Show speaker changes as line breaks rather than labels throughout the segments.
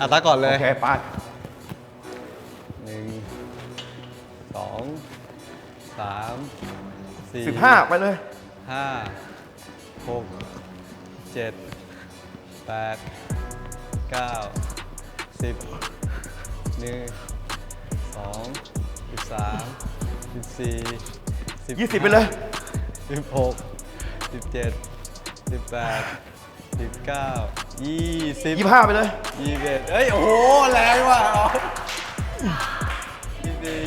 อะตาก่อนเล
โอยเคไป
หนึ่งสองสามสี่
สิบห้าไปเลย
ห้าหกเจ็ดแปดเก้าสิบหนึ่งสองสิบสามสิบสี่สิบ
ยี่สิบไปเลย
สิบหกสิบเจ็ดสิบแปดสิบเก้า ยี่สิบ
ยี่ห้าไปเลย
ยี่สิบเอ็ดเอ้ย โอ้โห แรงว่ะเอายี่สิบสี่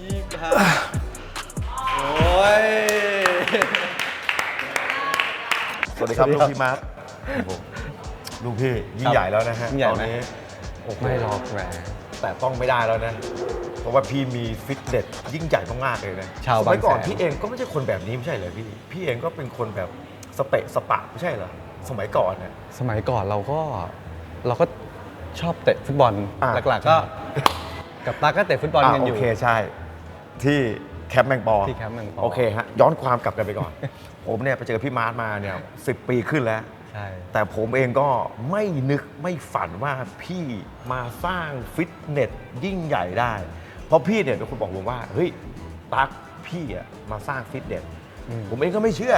ยี่สิบห้าโอ้ย
สวัสดีครับลูกพี่มาร์คโอ้โหลูกพี่ยิ่งใหญ่แล้วนะฮะ
ยิ่งใหญ่
ตอน
ไหม
นี้โอ้โห
ไม่หรอกแหม
แต่ต้องไม่ได้แล้วนะ เพราะว่าพี่มีฟิตเนสยิ่งใหญ่มากๆเลยนะ
ชาว
สมัยก่อน
บางแสน
พี่เองก็ไม่ใช่คนแบบนี้ไม่ใช่เหรอพี่ พี่เองก็เป็นคนแบบสเปะสปะไม่ใช่เหรอ สมัยก่อนเนี่ย
สมัยก่อนเราก็เราก็ชอบเตะฟุตบอล
อะ
หลักๆก็กับตาก็เตะฟุตบอล
อะ
กัน
โอ
อยู่
เคใช่ ที่แคมป์แมงปอ
ที่แคมป์แมงปอ
โอเคฮะย้อนความกลับกันไปก่อน ผมเนี่ยไปเจอพี่มาร์ทมาเนี่ยสิปีขึ้นแล้ว
ใช่
แต่ผมเองก็ไม่นึกไม่ฝันว่าพี่มาสร้างฟิตเนสยิ่งใหญ่ได้ เพราะพี่เนี่ยเป็นคนบอกผมว่า เฮ้ยตั๊กพี่อะมาสร้างฟิตเนส
อืม
ผมเองก็ไม่เชื่อ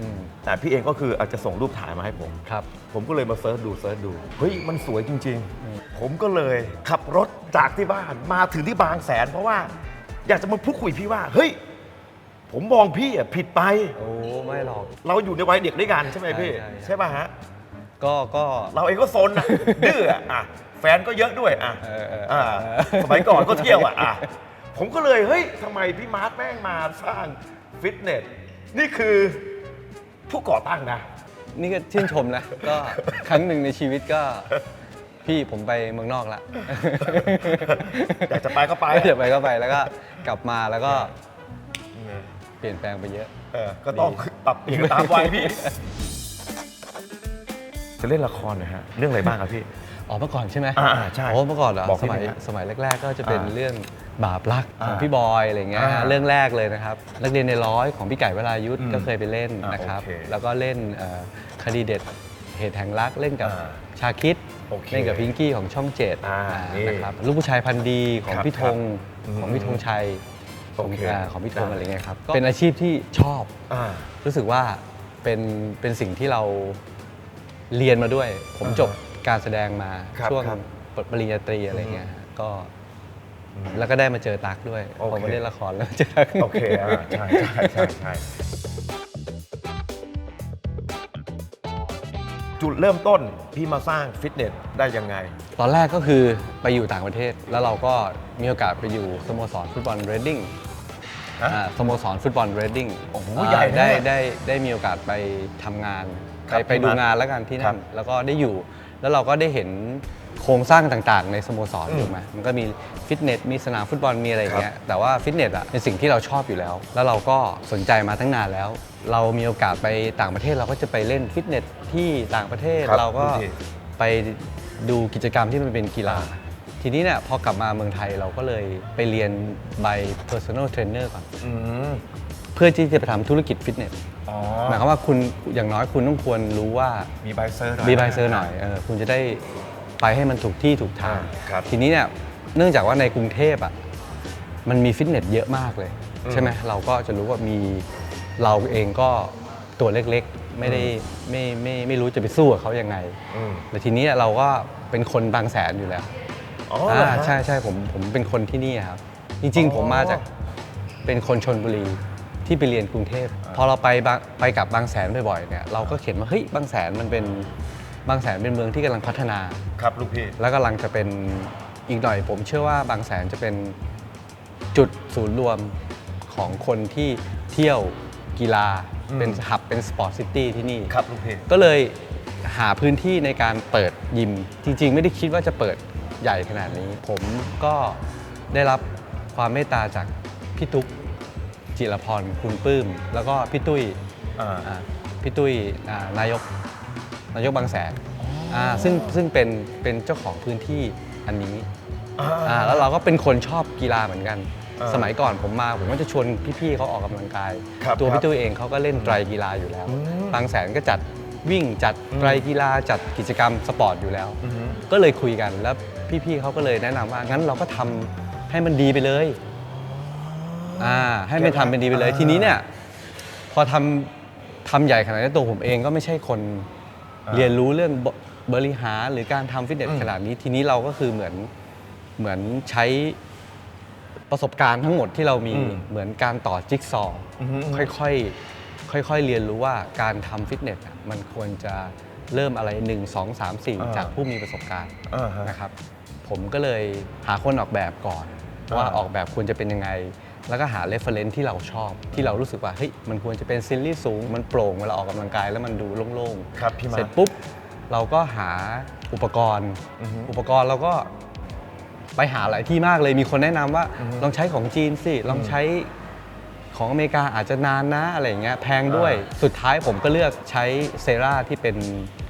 อืม
แต่พี่เองก็คืออาจจะส่งรูปถ่ายมาให้ผม
ครับ
ผมก็เลยมาเซิร์ชดูเซิร์ชดู เฮ้ย มันสวยจริง ๆ ผมก็เลยขับรถจากที่บ้านมาถึงที่บางแสน เพราะว่าอยากจะมาพูดคุยพี่ว่า เฮ้ย ผมมองพี่อะผิดไป
โอ้ ไม่หรอก
เราอยู่ในวัยเด็กด้วยกันใช่ไหมพี่
ใช่ใช่
ใช่ป่ะฮะ
ก็ก็
เราเองก็ซนอะดื้ออะอะแฟนก็เยอะด้วยอะ
เออเออเออ
อ่าสมัยก่อนก็เที่ยวอะอะผมก็เลยเฮ้ยทำไมพี่มาร์ทแม่งมาสร้างฟิตเนส นี่คือ ผู้ก่อตั้งนะ
นี่ก็ชื่นชมนะ ก็ครั้งหนึ่งในชีวิตก็ พี่ผมไปเมืองนอกละ
อยากจะไปก็ไป
อยากไปก็ไปแล้วก็กลับมาแล้วก็เปลี่ยนแปลงไปเยอะ
เออ ก็ต้องปรับเปลี่ยนตามวัยพี่ จะเล่นละครนะฮะ เรื่องอะไรบ้างครับพี่
อ๋อเมื่อก่อนใช่ไหม
อ่าใช่
โอ้เมื่อก่อนเหรอ
บอก
ส
พี่
มัย
หน่อยฮะ
สมัยแรก ๆ ก็จะเป็น
อ่า
เรื่องบาปรักของ
อ่า
พี่บอยอะไรเงี้ย
อ่า
เรื่องแรกเลยนะครับ นักเรียนในร้อยของพี่ไก่วรายุทธ์
อืม
ก็เคยไปเล่น
อ่าน
นะครับ
โอเค
แล้วก็เล่นเอ่อคดีเด็ดเหตุแห่งรักเล่นกับ
อ่า
ชาคิด
โอเค
เล่นกับพิงกี้ของช่องเจ็ด
อ่า
อ่า
นี่
นะครับลูกผู้ชายพันธุ์ดีของ
ครับ
พี่ธง
ครับ
ของพี่ธงชัยของ
โอเค
อ่าของพี่ธง
ได้
อะไรเงี้ยครับก็เป็นอาชีพที่ชอบ
อ่า
รู้สึกว่าเป็นเป็นสิ่งที่เราเรียนมาด้วย ผม
อ่าฮะ
จบการแสดงมา
ครับ
ช่วง
ครับ
ปริญญาตรีอะไรเงี้ยฮะก็ แล้วก็ได้มาเจอตั๊กด้วย
โอเค
พอมาเล่นละครแล้วเจอตั๊ก
โอเคอ่าใช่ใช่ใช่ใช่จุดเริ่มต้นพี่มาสร้างฟิตเนสได้ยังไง
ตอนแรกก็คือไปอยู่ต่างประเทศ แล้วเราก็มีโอกาสไปอยู่สโมสรฟุตบอลเรดดิ้ง
ฮะ
อ่าสโมสรฟุตบอลเรดดิ้ง
โอ้โหใหญ่นะ
ได้
เนี่ย
ได้ได้มีโอกาสไปทำงาน
ครั
ไป
บ
ไปดู
พี่มาร์ค
งานแล้วกันที่
ครั
นั่
บ
นแล้วก็ได้อยู่ แล้วเราก็ได้เห็น โครงสร้างต่างๆ ในสโมสร
อืม
ถูกไหมมันก็มีฟิตเนสมีสนามฟุตบอลมีอะไรอย่างเงี้ยแต่ว่าฟิตเนสอะเป็นสิ่งที่เราชอบอยู่แล้ว แล้วเราก็สนใจมาตั้งนานแล้ว เรามีโอกาสไปต่างประเทศเราก็จะไปเล่นฟิตเนสที่ต่างประเทศ
ครับ
เราก็
ดูสิ
ไปดูกิจกรรมที่มันเป็นกีฬา ทีนี้เนี่ยพอกลับมาเมืองไทยเราก็เลยไปเรียนใบ personal trainer ก่อน
อืม
เพื่อที่จะไปทำธุรกิจฟิตเนส
อ๋อ
หมายความว่าคุณอย่างน้อยคุณต้องควรรู้ว่า
มีใบเซอร์หน่อย
มีใบเซอร์หน่อยเออคุณจะได้ ไปให้มันถูกที่ถูกทาง
อ่าครับ
ทีนี้เนี่ยเนื่องจากว่าในกรุงเทพอะมันมีฟิตเนสเยอะมากเลย
อืม
ใช่ไหมเราก็จะรู้ว่ามีเราเองก็ตัวเล็กๆ ไม่ได้ไม่ไม่ไม่รู้จะไปสู้กับเขายังไง
อืม
แต่ทีนี้เราก็เป็นคนบางแสนอยู่แล้ว
อ๋อเหรอ
อ่า
ฮะ
ใช่ใช่ผมผมเป็นคนที่นี่ครับ จริง
อ๋อ
ๆผมมาจากเป็นคนชนบุรีที่ไปเรียนกรุงเทพพอเราไปบางไปกับบางแสนบ่อยๆเนี่ยเราก็เห็นว่าเฮ้ยบางแสนมันเป็น บางแสนเป็นเมืองที่กำลังพัฒนา
ครับลูกพี่
แล้วกำลังจะเป็นอีกหน่อย ผมเชื่อว่าบางแสนจะเป็นจุดศูนย์รวมของคนที่เที่ยวกีฬา
อืม
เป็นหับเป็นสปอร์ตซิตี้ที่นี่
ครับลูกพี่
ก็เลยหาพื้นที่ในการเปิดยิม จริง ๆ ไม่ได้คิดว่าจะเปิดใหญ่ขนาดนี้ ผมก็ได้รับความเมตตาจากพี่ตุ๊กจิรพรคุณปลื้ม แล้วก็พี่ตุ้ย
อ่า
อ่าพี่ตุ้ยอ่านายก นายกบางแสนอ่าซึ่งซึ่งเป็นเป็นเจ้าของพื้นที่อันนี้อ่าแล้วเราก็เป็นคนชอบกีฬาเหมือนกัน
อ่า
สมัยก่อนผมมาผมก็จะชวนพี่ๆเขาออกกำลังกาย
ครับ
ตัว
ครับ
พี่ตุ้ยเองเขาก็เล่นไตรกีฬาอยู่แล้ว
อืม
บางแสนก็จัดวิ่งจัด
อืม
ไตรกีฬาจัดกิจกรรมสปอร์ตอยู่แล้ว
อือฮึ
ก็เลยคุยกันแล้วพี่ๆเขาก็เลยแนะนำว่างั้นเราก็ทำให้มันดีไปเลยอ่าให้มันทำเป็นดีไปเลย
อ่า
ทีนี้เนี่ยพอทำทำใหญ่ขนาดนี้ตัวผมเองก็ไม่ใช่คน
อ่า
เรียนรู้เรื่องบบริหารหรือการทำฟิตเนสขนาดนี้ทีนี้เราก็คือเหมือนเหมือนใช้ประสบการณ์ทั้งหมดที่เรามี
อืม
เหมือนการต่อจิ๊กซอว์
อือฮึ
ค่อยๆค่อยๆเรียนรู้ว่าการทำฟิตเนสอะมันควรจะเริ่มอะไร 1 2 3
อ่า
4จากผู้มีประสบการณ์
อ่าฮะ
นะครับ ผมก็เลยหาคนออกแบบก่อน ว่า
อ่า
ออกแบบควรจะเป็นยังไง แล้วก็หาเรฟเฟรนซ์ที่เราชอบ ที่เรารู้สึกว่าเฮ้ยมันควรจะเป็นซิลลี่สูง มันโปร่งเวลาออกกำลังกายแล้วมันดูโล่งๆ
ครับพี่มา
เสร็จปุ๊บ เราก็หาอุปกรณ์
อือฮึ
อุปกรณ์เราก็ไปหาหลายที่มากเลยมีคนแนะนำว่า
อือฮึ
ลองใช้ของจีนสิลองใช้ของอเมริกาอาจจะนานนะอะไรอย่างเงี้ยแพงด้วย
อ่า
สุดท้ายผมก็เลือกใช้เซราที่เป็น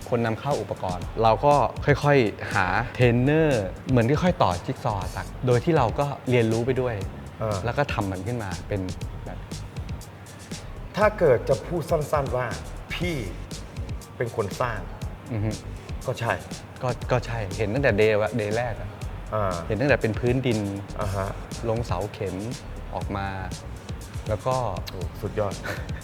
คนนำเข้าอุปกรณ์ เราก็ค่อยๆหาเทรนเนอร์เหมือนค่อยๆต่อจิ๊กซอว์ตักโดยที่เราก็เรียนรู้ไปด้วย
เออ
แล้วก็ทำมันขึ้นมาเป็นแบบ
ถ้าเกิดจะพูดสั้นๆว่าพี่เป็นคนสร้าง
อือฮึ
ก็ใช่
ก็ก็ใช่เห็นตั้งแต่เดย์เดย์แรกอะ
อ่า
เห็นตั้งแต่เป็นพื้นดิน
อ่าฮะ
ลงเสาเข็มออกมา แล้วก็
โอ้สุดยอด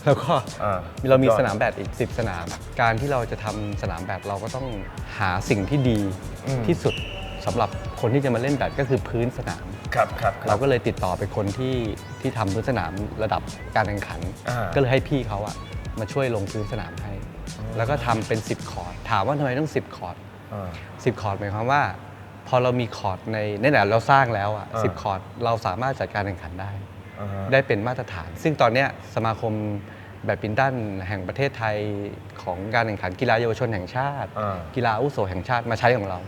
แล้วก็
อ่า
เรามี
สุดยอด
สนามแบดอีก 10 สนาม การที่เราจะทำสนามแบดเราก็ต้องหาสิ่งที่ดี
อืม
ที่สุดสำหรับคนที่จะมาเล่นแบดก็คือพื้นสนาม
ครับครับค
เรา
บ
ก็เลยติดต่อไปคนที่ที่ทำพื้นสนามระดับการแข่งขัน
อ่า
ก็เลยให้พี่เขาอะมาช่วยลงพื้นสนามให้แล้วก็ทำเป็น 10 คอร์ด ถามว่าทำไมต้อง 10 คอร์ด
อ่า
สิบคอร์ดหมายความว่า พอเรามีคอร์ดในในแต่เราสร้างแล้วอะ
อ่า
สิบคอร์ดเราสามารถจัดการแข่งขันได้
อ่าฮะ
ได้เป็นมาตรฐาน ซึ่งตอนเนี้ยสมาคมแบดมินตันแห่งประเทศไทยของการแข่งขันกีฬาเยาวชนแห่งชาติ
อ่า
กีฬาอาวุโสแห่งชาติมาใช้ของเรา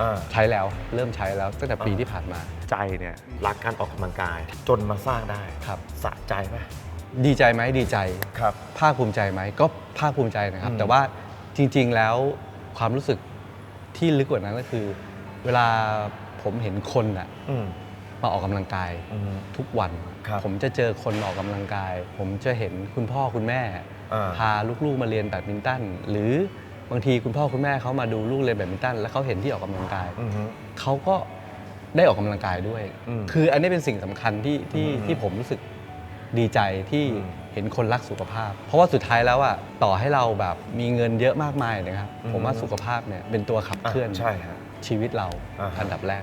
อ่า
ใช้แล้วเริ่มใช้แล้วตั้งแต่ปีที่ผ่านมา
ใจเนี่ยรักการออกกำลังกาย จนมาสร้างได้
ครับ
สะใจไหม
ดีใจไหมดีใจ
ครับ
ภาคภูมิใจไหมก็ภาคภูมิใจนะครับ
อืม
แต่ว่าจริงๆแล้วความรู้สึกที่ลึกกว่านั้นก็คือ เวลาผมเห็นคนอะ
อืม
มาออกกำลังกาย
อืม
ทุกวัน
ครับ
ผมจะเจอคนออกกำลังกาย ผมจะเห็นคุณพ่อคุณแม่
อ่า
พาลูกๆมาเรียนแบดมินตันหรือ บางทีคุณพ่อคุณแม่เขามาดูลูกเรียนแบดมินตันแล้วเขาเห็นที่ออกกำลังกาย
อือฮึ
เขาก็ได้ออกกำลังกายด้วย
อืม
คืออันนี้เป็นสิ่งสำคัญที่ที่
อืม
ที่ผมรู้สึกดีใจที่
อืม
เห็นคนรักสุขภาพ เพราะว่าสุดท้ายแล้วอะต่อให้เราแบบมีเงินเยอะมากมายนะครับ
อืม
ผมว่าสุขภาพเนี่ยเป็นตัวขับเคลื่อน
อะใช่ฮะ
ชีวิตเรา
อ่าฮะ
อันดับแรก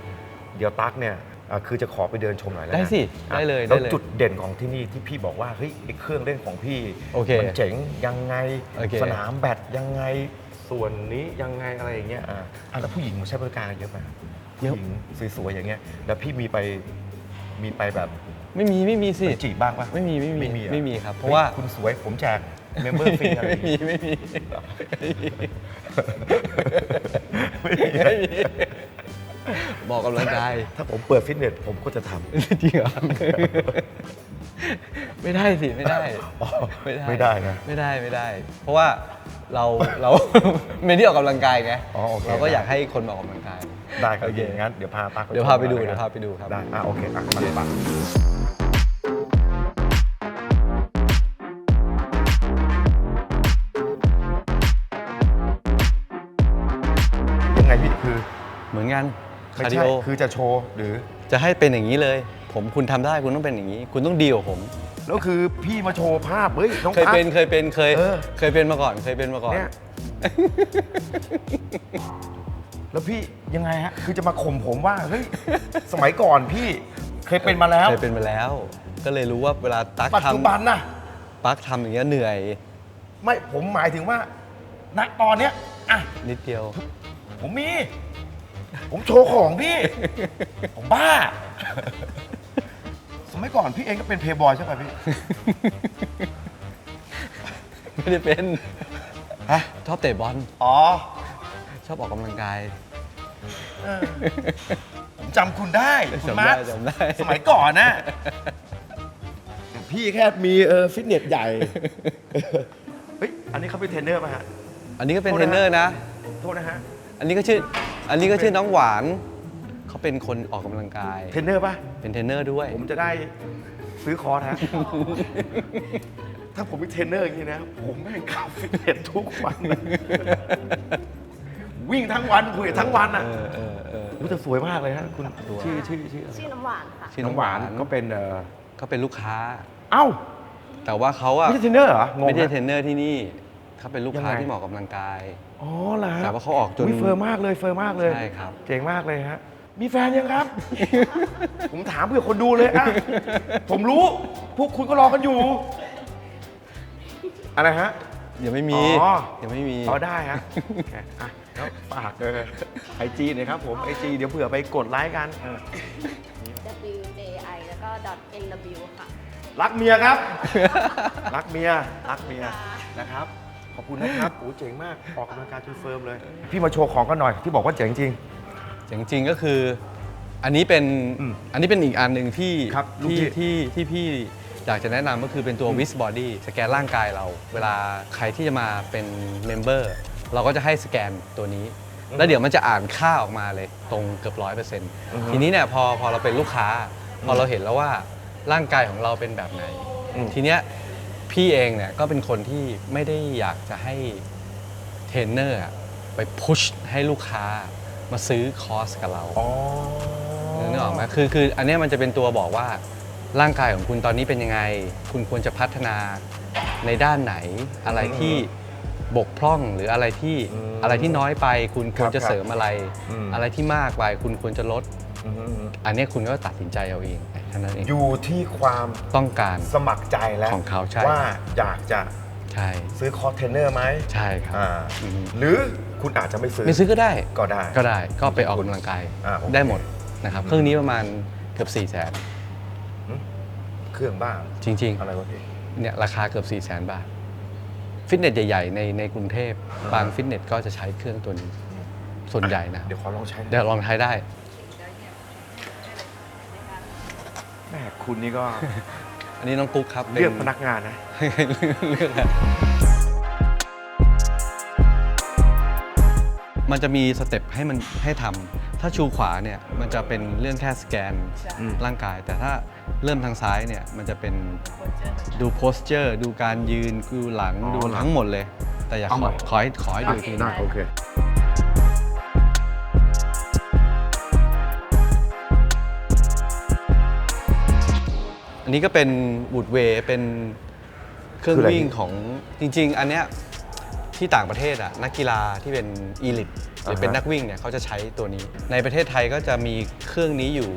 เดี๋ยวตั๊กเนี่ยอะคือจะขอไปเดินชมหน่อยแล้ว
ได้
กัน
สิ
อะ
ได้เลย
แล้ว
ได้เลย
จุดเด่นของที่นี่ที่พี่บอกว่าเฮ้ยไอ้เครื่องเล่นของพี่
โอเค
มันเจ๋งยังไง
โอเค
สนามแบดยังไง ส่วนนี้ยังไงอะไรอย่างเงี้ยอะอะแล้วผู้หญิงมาใช้บริการเยอะไหมผู้หญิงสวยๆอย่างเงี้ยแล้วพี่มีไปมีไปแบบ
ไม่มีไม่มีสิ
ไปจีบบ้างปะ
ไม่มีไม่มี
ไม่มีอะ
ไม่มีครับ เพราะว่า
ฮ้ยคุณสวยผมแจกเมมเบอร์ฟรีอะไรอ
ไม่
ย่าง
มี
เงี้ย
ไม่มี
ไม่มี
ไม่มีบอกกำลังกาย
ถ้าผมเปิดฟิตเนสผมก็จะทำ
จริงเหรอไม่ได้สิไม่ได้
อ๋อ
ไม่ได้
ไม่ได้นะ
ไม่ได้ไม่ได้ เพราะว่า เราเราเป็นที่ออกกำลังกายไง
อ๋อโอเค
เราก็อยากให้คนมาออกกำลังกาย
ได้ครับ
โอเค
งั้นเดี๋ยวพาตัก
เดี๋ยวพาไปดู
ชมหน่อ
เดี๋ยวพา
นะ
ไปดูครับ
ได้อะโอเคอะมาปะยังไงพี่คือ
เหมือนกัน
ไม่
คาร์ดิ
ใช่
โอ
คือจะโชว์หรือ
จะให้เป็นอย่างนี้เลย ผมคุณทำได้คุณต้องเป็นอย่างนี้ คุณต้องดีกว่าผม
แล้วคือพี่มาโชว์ภาพเฮ้ยน้อง
เคย
ตั๊ก
เป็นเคยเป็นเคย
เออ
เคยเป็นมาก่อน เคยเป็นมาก่อน
เนี่ยแล้วพี่ยังไงฮะคือจะมาข่มผมว่าเฮ้ยสมัยก่อนพี่เคยเป็นมาแล้ว
เคยเป็นมาแล้ว ก็เลยรู้ว่าเวลาตั๊ก
ปัจ
ท
จุบันน่ะำ
ปักทำอย่างเงี้ยเหนื่อย
ไม่ผมหมายถึงว่า ณตอนเนี้ยอะ
นิดเดียว
ผมมี ผมโชว์ของพี่ ผมบ้า สมัยก่อนพี่เองก็เป็นเพย์บอยใช่ป่ะพี่
ไม่ได้เป็น
ฮะ
ชอบเตะบอล
อ๋อ
ชอบออกกำลังกาย
เออผมจำคุณได้ คุณ
จำ
มา
ได้
ร์ค
จำได้
สมัยก่อนนะพี่แค่มีเออฟิตเนสใหญ่ เฮ้ย อันนี้เขาเป็นเทรนเนอร์ป่ะฮะ
อันนี้ก็เป็น
โทษ
เทร
นะ
นเนอร์นะ
โทษนะฮะ
อันนี้ก็ชื่อ อันนี้ก็ชื่อน้องหวาน เขาเป็นคนออกกำลังกาย
เทรนเนอร์ป่ะ
เป็นเทรนเนอร์ด้วย
ผมจะได้ซื้อคอร์สฮะ ถ้าผมเป็นเทรนเนอร์อย่างนี้นะ ผมแม่งเข้าฟิตเนสทุกวันววิ่งทั้งวันคุยทั้งวันอะ
เออเออเออ
รู้แต่สวยมากเลยฮะคุณ
สวย
ชื่อชื่อชื่ออะไร
ชื่อน้ำหวานค่ะ
ชื่อ
น้
น้
อ
องง
หวาว
หานน
ก็เป็นเอ่อ
เขาเป็นลูกค้า
เอ้า
แต่ว่าเขาอะ
ไม่ใช่เทรนเนอร์เหรองง
ไม่ใช่
นะ
เทรนเนอร์ที่นี่เขาเป็นลูกค้า
ยังไง
ที่เหมาะกับกำลังกาย
อ๋อเหรอฮะ
แต่ว่าเขาออกจน
ยเฟิร์มมากเลยเฟิร์มมากเลย
ใช่ครับ
เก่งมากเลยฮะ มีแฟนยังครับ ผมถามเพื่อคนดูเลยอะผมรู้ พวกคุณก็รอกันอยู่ อะไรฮะ
ยังไม่มี
อ๋อ
ยังไม่มี
เอาได้ฮะโอเคอะแล้วฝากไอจีหน่อยครับผมไอจีเดี๋ยวเผื่อไปกดไลค์กันเออ
W J I แล้วก็ dot N W ค่ะ
รักเมียครับ รักเมีย รักเมียนะครับ ขอบคุณนะครับโอ้เจ๋งมาก ออกกำลังกายจนเฟิร์มเลย พี่มาโชว์ของกันหน่อยที่บอกว่าเจ๋งจริง
จริงๆก็คืออันนี้เป็น
อืม
อันนี้เป็นอีกอันหนึ่งที่
ครับลูก
ที่
พี่
ที่ที่พี่อยากจะแนะนำก็คือเป็นตัว w i s Body สแกนร่างกายเรา เวลาใครที่จะมาเป็นเมมเบอร์เราก็จะให้สแกนตัวนี้ แล้วเดี๋ยวมันจะอ่านค่าออกมาเลยตรงเกือบร้อยเปอร์เซ็นต์ทีนี้เนี่ยพอพอเราเป็นลูกค้า พอเราเห็นแล้วว่าร่างกายของเราเป็นแบบไหน
อืม
ทีเนี้ยพี่เองเนี่ยก็เป็นคนที่ไม่ได้อยากจะให้ เทรนเนอร์อะไปพุชให้ลูกค้า มาซื้อคอร์สกับเรา
อ๋อ
นึกออกไหมคือคืออันเนี้ยมันจะเป็นตัวบอกว่าร่างกายของคุณตอนนี้เป็นยังไง คุณควรจะพัฒนาในด้านไหน อะไรที่บกพร่องหรืออะไรที่
อืม
อะไรที่น้อยไป คุณควรจะ
ครับ
เสริมอะไร
อืม
อะไรที่มากไป คุณควรจะลด
อืม
อันเนี้ยคุณก็ตัดสินใจเอาเองเท่านั้นเอง
อยู่ที่ความ
ต้องการ
สมัครใจแล้ว
ของเขาใช่
ว่าอยากจะ
ใช่
ซื้อคอร์สเทรนเนอร์ไหม
ใช่ครับ
อ่า
อืม
หรือ คุณอาจจะไม่ซื้อ
ไม่ซื้อก็ได้
ก็ได้
ก็ได้ก็ไปออกกำลังกาย
อ่าโอเค
ได้หมดนะครับเครื่องนี้ประมาณเกือบ4ี่แสน
เครื่องบ้าง
จริง
อะไรวะพี่
ๆเนี่ยราคาเกือบ4ี่แสนบาท ฟิตเนสใหญ่ๆในในกรุงเทพ
อ่า
บางฟิตเนสก็จะใช้เครื่องตัวนี้ส่วนใหญ่นะ
เดี๋ยวขอลองใช้หน่อย
เดี๋ยวลองใช้ได้
แม่คุณนี่ก็
อันนี้น้องกุ๊กครับป็
เลือกพนักงานนะ
เลือกอะ มันจะมีสเต็ปให้มันให้ทำถ้าชูขวาเนี่ยมันจะเป็นเรื่องแค่สแกน
อืม
ร่างกาย แต่ถ้าเริ่มทางซ้ายเนี่ยมันจะเป็นดูโพสเจอร์ดูการยืนดูหลังดูทั้งหมดเลย แต่อย่าขอขอให้ขอให้ดูอีกที
ได้
นะ
โอเค
อันนี้ก็เป็นบูดเวย์เป็นเครื่อง
คืออะไร
วิ่งของจริง ๆ อันเนี้ย ที่ต่างประเทศอะนักกีฬาที่เป็นอีลิทหรือเป็น
อ่าฮะ
นักวิ่งเนี่ยเขาจะใช้ตัวนี้ ในประเทศไทยก็จะมีเครื่องนี้อยู่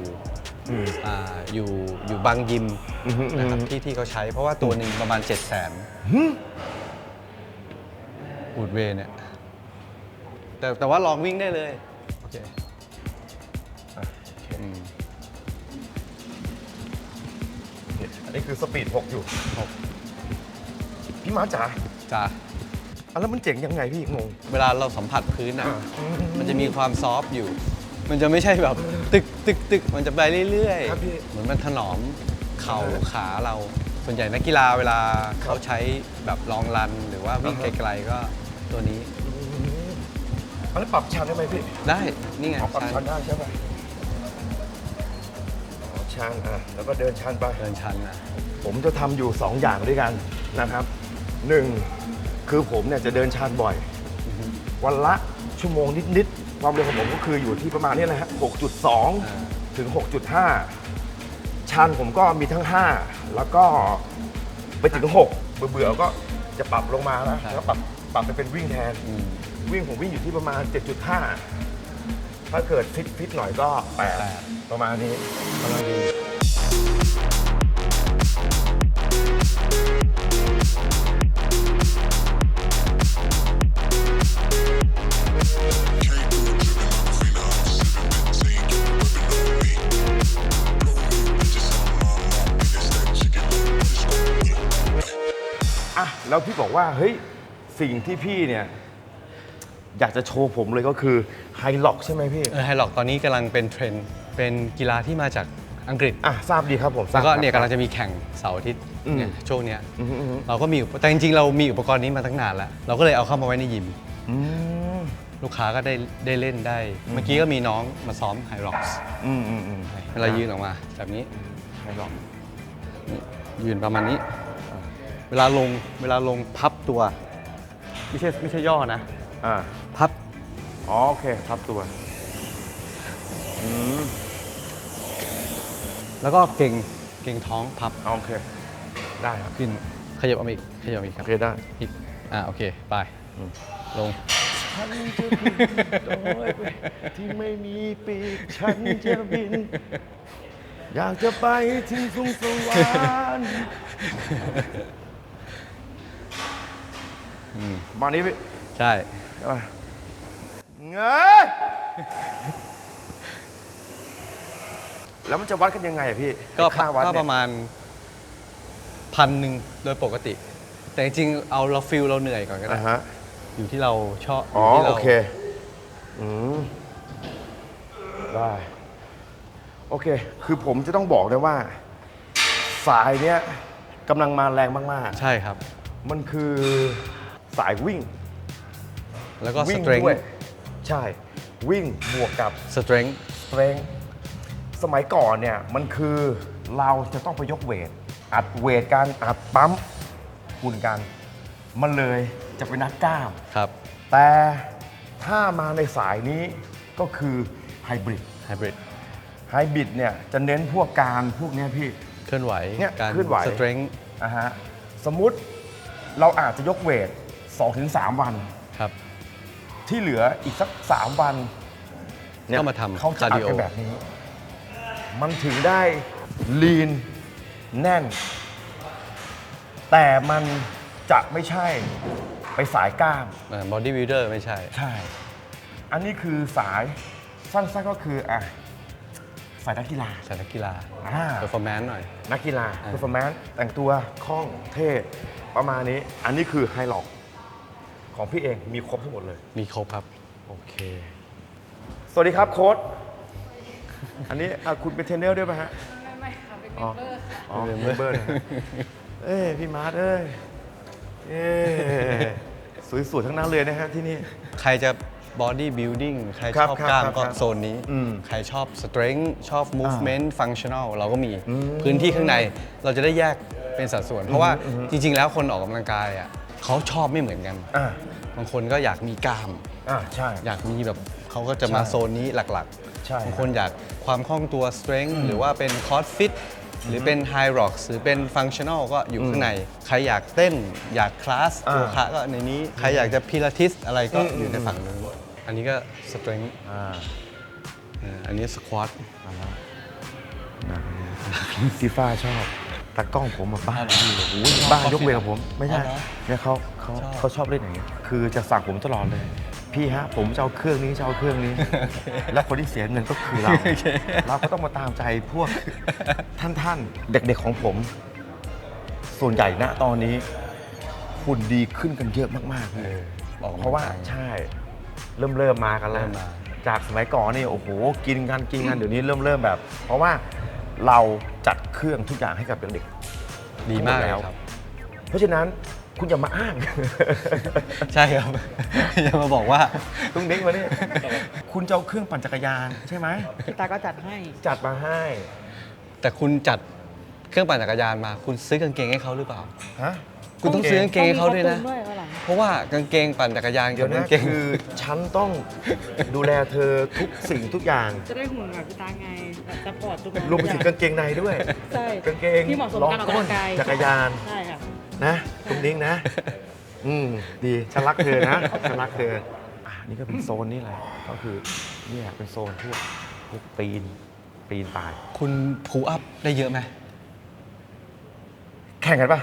อืม
อ่าอยู่อยู่บางยิม
อือฮึ
นะครับ
อือฮึ
ที่ที่เขาใช้ เพราะว่าตัวหนึ่งประมาณ 7 0 0 0 0น
หึ
บูดเวย์เนี่ยแต่แต่ว่าลองวิ่งได้เลยโอเค
อะโอเค
อืม
เนี่ยอันนี้คือสปีด 6 อยู่
หก
พี่ม้าจ๋า
จ้า
อะ แล้วมันเจ๋งยังไงพี่งง
เวลาเราสัมผัสพื้นอะ
อ่า
มันจะมีความซอฟต์อยู่ มันจะไม่ใช่แบบ ตึกตึกตึกมันจะไปเรื่อย
ครับพี่
เหมือนมันถนอมเข่าขาเรา ส่วนใหญ่นักกีฬาเวลาเขาใช้แบบลองรัน หรือว่าวิ่งไกลๆก็ตัวนี้
อันนี้ปรับชันได้ไหมพี่
ได้นี่ไง
อ๋อปรับ
ชัน
ชันได้ใช่ไหมอ๋อชันอะแล้วก็เดินชันไป
เดินชันนะ
ผมจะทำอยู่ 2 อย่างด้วยกันนะครับ 1. คือผมเนี่ยจะเดินชันบ่อย วันละชั่วโมงนิดๆ ความเร็วของผมก็คืออยู่ที่ประมาณนี้แหละฮะ6.2 ถึง 6.5ชันผมก็มีทั้ง 5 แล้วก็ไปถึง 6 เบื่อๆ ก็จะปรับลงมาแล้วแล้วปรับปรับไปเป็นวิ่งแทน
อืม
วิ่งผมวิ่งอยู่ที่ประมาณ 7.5 ถ้าเกิดฟิตฟิตหน่อยก็
แปด
8ประมาณนี้
กำลังดี
อะ บอกว่าเฮ้ยสิ่งที่พี่เนี่ย อยากจะโชว์ผมเลยก็คือไฮล็อกใช่ไหมพี่
เออไฮล็อกตอนนี้กำลังเป็นเทรนด์เป็นกีฬาที่มาจากอังกฤษ
อะทราบดีครับผมทรา
แล้
บ
วก็เนี่ย
ครั
กำ
บ
ลังจะมีแข่งเสาร์อาทิตย์
อืม
เนี่ยช่วงเนี้ย
อืมอืมอืม
เราก็มีอุปแต่จริงๆ เรามีอุปกรณ์นี้มาตั้งนานแล้ว เราก็เลยเอาเข้ามาไว้ในยิม
อืม
ลูกค้าก็ได้ได้เล่นได้ เมื่อกี้ก็มีน้องมาซ้อมไฮร็อกส์
อืมอืมอืม
เวลายืนออกมาแบบนี้
ไฮล็อก
นี่ยืนประมาณนี้ เวลาลงเวลาลงพับตัว ไม่ใช่ไม่ใช่ย่อนะ
อ่า
พับ
อ๋อโอเคพับตัวอืม
แล้วก็เก่งเก่งท้องพับ
โอเค ได้ครับ
ขึ้นขยับเอามาอีกขยับมาอีกค
โอ
รับ
เคได้
อีกอ่าโอเคไป
อืม
ลง
ฉันจะบินโดยที่ไม่มีปีกฉันจะบิน อยากจะไปที่สุงสวรรค์ มานี้พี่
ใช่
เอาเงยแล้วมันจะวัดกันยังไงอะพี่
ก็
ไอ้ค่าวัด
ก็
เนี่ย
ประมาณพันหนึ่งโดยปกติ แต่จริงๆเอาเราฟิลเราเหนื่อยก่อนก็ได้
อ่าฮะ
อยู่ที่เราชอบ
อ๋อ
ยู่ที่
โอ
เรา
เคอืมได้โอเค คือผมจะต้องบอกเลยว่า สายเนี้ยกำลังมาแรงมาก
ใช่ครับ
ๆ มันคือ สายวิ่ง
แล้วก็ส
วิ่ง
เตร n ง
ด้วยใช่วิ่งบวกกับ
สเตร n ง
สเตรงสมัยก่อนเนี่ยมันคือเราจะต้องไปยกเวท อัดเวทกันอัดปั๊มหุ่นกัน มันเลยจะเป็นนักกล้าม
ครับ
แต่ถ้ามาในสายนี้ก็คือไฮบริด
ไฮบริด
ไฮบริดเนี่ยจะเน้นพวกการพวกเนี้ยพี่
เคลื่อนไหว
เนี่ย
การ
เคลื่อนไหว
สเตร n ง
นะฮะสมมุติเราอาจจะยกเวท 2-3 วัน
ครับ
ที่เหลืออีกสัก 3 วันเนี่ย
ก็มาทำ
เขาจะอัด
cardio
กันแบบนี้ มันถึงได้ลีนแน่น แต่มันจะไม่ใช่ไปสายกล้าม
บอดี้บิ l เดอร์ไม่ใช่
ใช่ อันนี้คือสายสั้นๆก็คืออะสายนักกีฬา
สายนักกีฬา
อ่า
เ e อร์ฟอร์แมนซ์หน่อย
นักกีฬา
อ่า
เพอร์ฟอร์แมนซ์แต่งตัวคล่องเท่ประมาณนี้ อันนี้คือไฮล็อก ของพี่เองมีครบทั้งหมดเลย
มีครบครับ
โอเค สวัสดีครับโค้ดอันนี้อะคุณเป็นเทรนเนอร์ด้วยป่ะฮะ
ไม่ไม่ค่ะ เป็น
อ๋อ
เมมเบอร์ค่ะ
อ๋อเมมเบอร์นะฮะเอ้ยพี่มาร์ทเอ้ยเอ้ยสวยๆทั้งนั้นเลยนะฮะที่นี่
ใครจะบอดี้บิ l ดิ้งใคร
ครั
ช
บ
อบ
ครับ
กล้าม
ครับ
ก็
ครับ
โซนนี้
อืม
ใครชอบสเตร n งชอบ movement functional เราก็มีพื้นที่ข้างในเราจะได้แยกเป็นสัดส่วน เพราะว่าจริง ๆ แล้วคนออกกำลังกายอะ เขาชอบไม่เหมือนกัน
อ่า
บางคนก็อยากมีกล้าม
อ่าใช่
อยากมีแบบเขาก็จะมา
ใช่
โซนนี้หลัก
ใช่
ๆ บางคนอยากความคล่องตัว strength หรือว่าเป็น c o r d fit หรือเป็น high rocks หรือเป็น functional ก็อยู่ข้างใน ใครอยากเต้นอยากคลาส
อ่า
โยคะก็ในนี้ ใครอยากจะพิลาทิสอะไรก็
อืม
อยู่ในฝั่งนู้นอันนี้ก็ strength
อ่า
อ่าอันนี้ squat
ฟีฟ่าชอบ ตากล้องผมแบบบ้าโอ้ยบ้ายกเวทกับผม ไม่ใช่
อ๋อเหรอ
เนี่ยเขาเขา
ชอบ
เขาชอบเล่นอย่างเงี้ยคือจะสั่งผมตลอดเลย พี่ฮะ ผมจะเอาเครื่องนี้จะเอาเครื่องนี้ แล้วคนที่เสียเงินก็คือเรา
โอเค
เราก็ต้องมาตามใจพวกท่านท่านๆเด็กๆของผม ส่วนใหญ่นะตอนนี้หุ่นดีขึ้นกันเยอะมากๆเลย
ออกกำลังกย
เพราะว่าใช่ เริ่มเริ่มมากันแล้ว
เริ่มมา
จากสมัยก่อนนี่โอ้โหกินกันกินกันเดี๋ยวนี้เริ่มเริ่มแบบ เพราะว่า เราจัดเครื่องทุกอย่างให้กับเด็ก
ดีมากเลย
แล้ว
ครับ
ๆเพราะฉะนั้นคุณอย่ามาอ้าง
ใช่ครับ อย่ามาบอกว่า
ลุงเด้งมาเนี่ยคุณจะเอาเครื่องปั่นจักรยานใช่ไหม
พี่ตาก็จัดให้
จัดมาให้
แต่คุณจัดเครื่องปั่นจักรยานมา คุณซื้อกางเกงให้เขาหรือเปล่า
ฮะ
คุณต้องซื้อกางเกงให้เขาด้วยนะ
ต้องมีคอสตูมด้วยวันหลัง
เพราะว่ากางเกงปั่นจักรยาน
เดี๋
กั
ย
บ
วนะ
กางเกง
คือฉันต้องดูแลเธอทุกสิ่งทุกอย่าง
จะได้หุ่นแบบพี่ตาไงแบบซัพพอร์ตทุกคน
รวมไปถึงกางเกงในด้วย
ใช่
กางเกง
ที่เหมาะสม
รอง
กับการออก
ก้น
กำลังกาย
จักรยาน
ใช่ค่ะ
นะคุณดิ้งนะ อืมดีฉันรักเธอนะฉันรักเธออะนี่ก็เป็นโซนนี่แหละก็คือเนี่ยเป็นโซนพวกพวกปีนปีนป่าย
คุณพูอัพได้เยอะไหม
แข่งกันปะ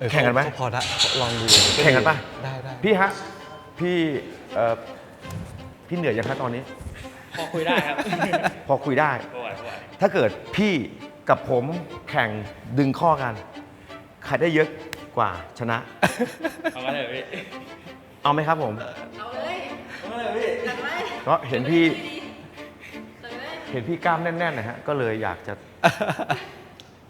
เออ
แข่งกันไหม
พอละลองดู
แข่งกันปะ
ได้ได้
พี่ฮะ พี่เอ่อพี่เหนื่อยยังคะตอนนี้
พอคุยได้ครับ
พอคุยได้
พอไหวพอไหว
ถ้าเกิดพี่กับผมแข่งดึงข้อกันใครได้เยอะกว่าชนะ
เอามาเลยพี่
เอาไหมครับผม
เอาเลยจัดเลย
ก็เห็นพี่
จัดเลย
เห็นพี่กล้ามแน่นๆนะฮะ ก็เลยอยากจะ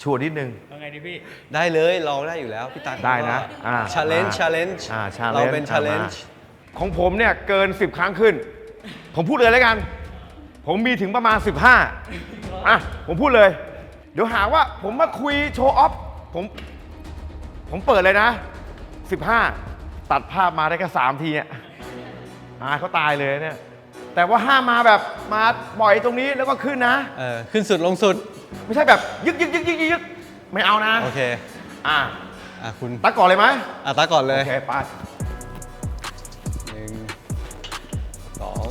ชวนนิดนึง
เอาไงดีพี่
ได้เลยลองได้อยู่แล้วพี่ตั๊ก
ได้นะอ่า
ชาเลนจ์
อ่า
ชาเลนจ์
อ่า challenge
เราเป็น
อ่า
ชาเลนจ์
มาของผมเนี่ยเกิน 10 ครั้งขึ้น ผมพูดเลยแล้วกัน ผมมีถึงประมาณ 15อะผมพูดเลย เดี๋ยวหาว่าผมมาคุยโชว์ออฟผม ผมเปิดเลยนะ 15 ตัดภาพมาได้แค่3ทีเนี่ยอายเขาตายเลยเนี่ย แต่ว่าห้ามมาแบบมาบ่อยตรงนี้แล้วก็ขึ้นนะ
เออขึ้นสุดลงสุด
ไม่ใช่แบบยึกยึกยึกยึกยึกยึกไม่เอานะ
โอเค
อะ
อะคุณ
ตักก่อนเลยไหม
อะตาก่อนเลย
โอเคไป
หนึ่งสอง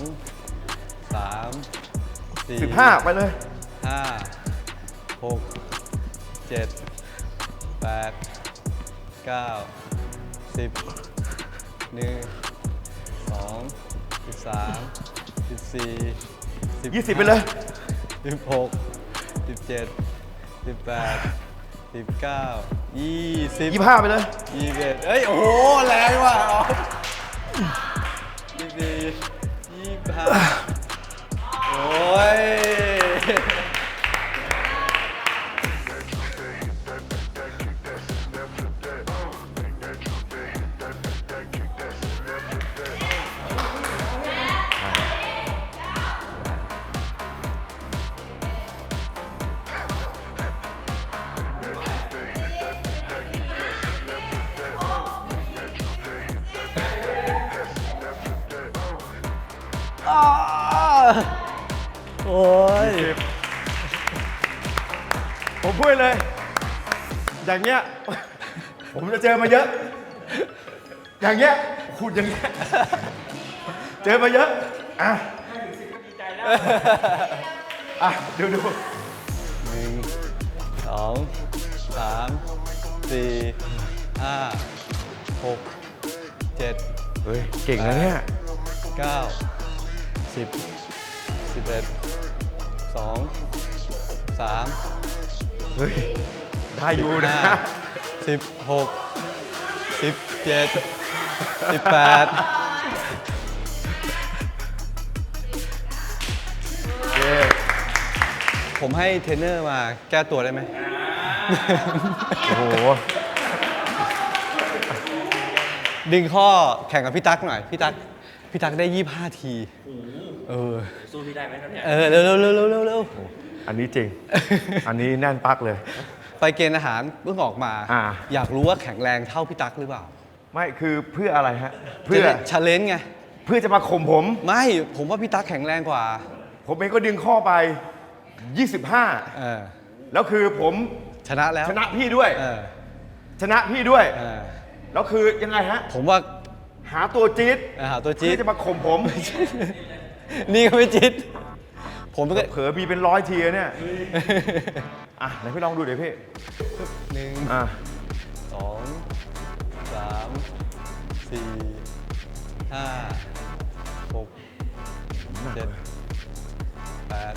สามสี่
สิบห้าไปเลย
ห้าหกเจ็ดแปดเก้าสิบหนึ่งสองสิบสามสิบสี่สิบ
ยี่สิบไปเลย
สิบหก สิบเจ็ดสิบแปดสิบเก้ายี่สิบ
ยี่ห้าไปเลย
ยี่สิบเอ็ดเอ้ย โอ้โหแร
อมาเยอะ อย่างเงี้ยขุดอย่างเงี้ยเจอมาเยอะอะอะดูดู
หนึ่งสองสามสี่ห้าหกเจ็ด
เฮ้ยเก่งนะเนี่ย
เก้าสิบสิบเอ็ดสองสาม
เฮ้ยได้อยู่นะ
ห้าสิบหก สิบเจ็ดสิบแปด
เย้
ผมให้เทรนเนอร์มาแก้ตัวได้ไหม
โอ้โห
ดึงข้อแข่งกับพี่ตั๊กหน่อย พี่ตั๊ก พี่ตั๊กได้ 25 ที เออ
สู้พี่ได้ไหมครับเนี่ย
เออ เร็วเร็วเร็วเร็วเร็วเร็ว
อันนี้จริง อันนี้แน่นปักเลย
ไปเกณฑ์อาหารเพิ่งออกมา
อ่า
อยากรู้ว่าแข็งแรงเท่าพี่ตั๊กหรือเปล่า
ไม่คือเพื่ออะไรฮะเพื่อ
ชาเลนจ์ไง
เพื่อจะมาข่มผม
ไม่ผมว่าพี่ตั๊กแข็งแรงกว่า
ผมเองก็ดึงข้อไป 25
เออ
แล้วคือผม
ชนะแล้ว
ชนะพี่ด้วย
เออ
ชนะพี่ด้วย
เออ
แล้วคือยังไงฮะ
ผมว่า
หาตัวจี๊ด
เออหาตัวจี๊
เพื่
ด
อจะมาข่มผม
นี่ก็ไม่จี๊ด ผมก็
เผลอมีเป็นร้อยทีอะเนี่ยอะไหนพี่ลองดูเดี๋ยวพี่
หนึ่ง
อะ
สองสามสี่ห้าหกเจ็ดแปด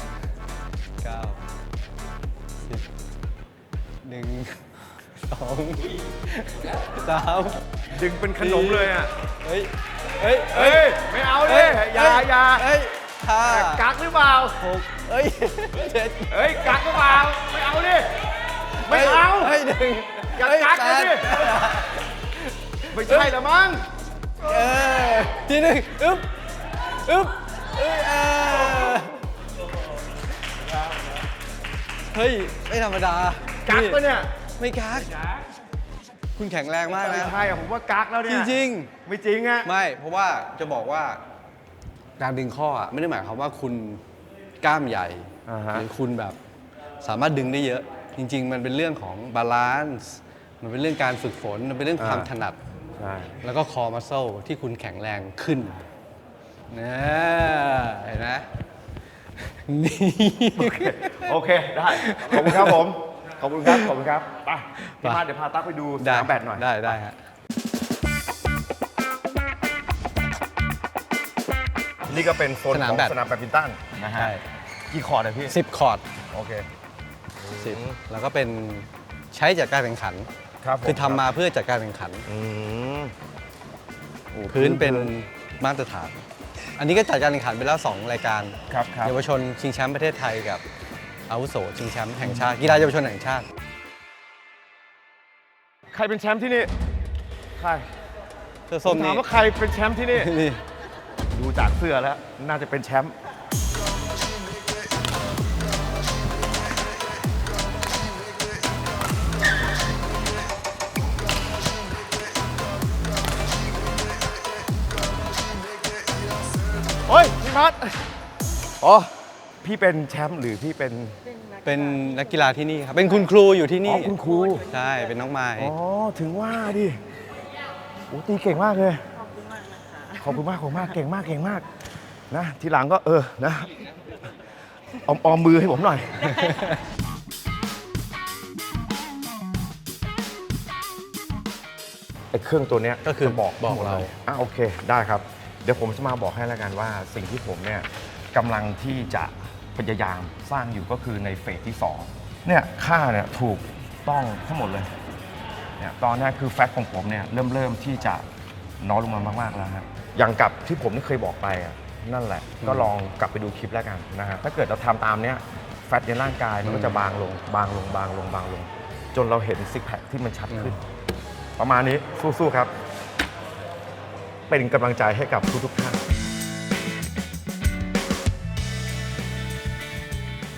เก้าสิบหนึ่งสองสาม
ดึงเป็นขนมเลยอะ
เฮ้ยเฮ้ย
เฮ้ยไม่เอาดิอย่าอย่า
เฮ้ย ห้า
กักหรือเปล่า
หกเฮ้ยเจ็ด
เฮ้ยกักหรือเปล่าไม่เอาดิไม่เอา
เฮ้ยหนึ่ง
อย่า
เฮ้
กักนะดิ
แปด
ไม่ใช่ละมั้ง
เออทีหนึ่งอึ๊บอึ๊บเอ้ยเออเฮ้ยไม่ธรรมดา
กักปะเนี่ย
ไม่กักคุณแข็งแรงมาก
ไม่
นะ
ใช่อะผมว่ากักแล้ว
จ
เนี่ย
ริง
ไม่จริงอะ
ๆไม่เพราะว่าจะบอกว่า การดึงข้ออะไม่ได้หมายความว่าคุณกล้ามใหญ่
อ่าฮะ
หรือคุณแบบสามารถดึงได้เยอะ จริง ๆ มันเป็นเรื่องของบาลานซ์มันเป็นเรื่องการฝึกฝนมันเป็นเรื่องความถนัด
ใช่
แล้วก็คอมัสเซลที่คุณแข็งแรงขึ้นนะเห็นไหมนี่
โอเค ได้ ขอบคุณครับผม ขอบคุณครับ ขอบคุณครับ ไปพี่
ไป
มาเดี๋ยวพาตั๊กไปดูส
ได้
นามแบดหน่อย
ได้ได้ฮะ
นี่ก็เป็นโซน
สนา
ข
ม
อง
แบด
สนามแบดมินตันนะฮะ
ใช่
กี่คอร์ดอะพี่
สิบคอร์ด
โอเค
สิบแล้วก็เป็นใช้จัดการแข่งขัน
ครับผม
คือทำมาเพื่อจัดการแข่งขัน
อืม
พื้นเป็นมาตรฐาน อันนี้ก็จัดการแข่งขันไปแล้ว 2 รายการ
ครับครับ
เยาวชนชิงแชมป์ประเทศไทยกับอาวุโสชิงแชมป์แห่งชาติกีฬาเยาวชนแห่งชาติ
ใครเป็นแชมป์ที่นี่ใคร
เสื้อ
ผ
ส้ม
มถา
นี่
มว่าใครเป็นแชมป์ที่นี่
นี่
ดูจากเสื้อแล้ว น่าจะเป็นแชมป์าร์ตอ๋อ พี่เป็นแชมป์หรือพี่เป็น
เป็นนักกีฬาที่นี่ครับ เป็นคุณครูอยู่ที่
อ๋
นี่
อคุณครู
ใช่ เป็นน้องไม้
อ๋อ ถึงว่าดิโอ้ตีเก่งมากเลย ขอบคุณมากขอบคุณมากเก่งมากเก่งมากนะทีหลังก็เออนะออมออมมือให้ผมหน่อย ไอ้เครื่องตัวเนี้ย
ก็คือ
จะบอก
บอก
หมด
เรา
ลยอะโอเคได้ครับ เดี๋ยวผมจะมาบอกให้แล้วกันว่าสิ่งที่ผมเนี่ยกำลังที่จะพยายามสร้างอยู่ก็คือในเฟสที่2เนี่ยค่าเนี่ยถูกต้องทั้งหมดเลยเนี่ยตอนนี้คือแฟกต์ของผมเนี่ยเริ่มเริ่มที่จะ น้อยลงมามากๆแล้วฮะอย่างกับที่ผมเคยบอกไปอะนั่นแหละ ก็ลองกลับไปดูคลิปแล้วกันนะฮะถ้าเกิดเราทำตามเนี้ยแฟตในร่างกายมันก็จะบางลงบางลงบางลงบางลง จนเราเห็นซิกแพคที่มันชัดขึ้น ประมาณนี้สู้ๆครับ เป็นกำลังใจให้กับทุกๆท่าน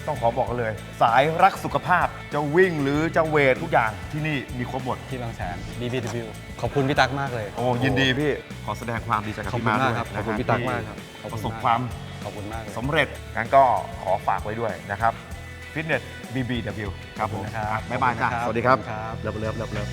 ต้องขอบอกกันเลย สายรักสุขภาพจะวิ่งหรือจะเวททุกอย่างที่นี่มีครบหมด
ที่บางแสน BBW ขอบคุณพี่ตั๊กมากเลย
โอ้ยินดีพี่ขอแสดงความดีใจกับ
ขอบ
พี่
คุณ
มาด้
มาก
วย
ครับ
นะ
ขอบคุณพี่ตั๊กมากครับขอบ
ป
คุณ
ระสบ
มาก
ความ
ขอบคุณมากเลย
สำเร็จงั้นก็ขอฝากไว้ด้วยนะครับ Fitness BBW ครับผม
ขอบคุณนะครับ
อะบ๊ายบายจ้ะ
ขอบคุณครับ
สวัสดีครับ
ขอบคุณครับ
เลิฟเลิฟเลิฟเลิฟ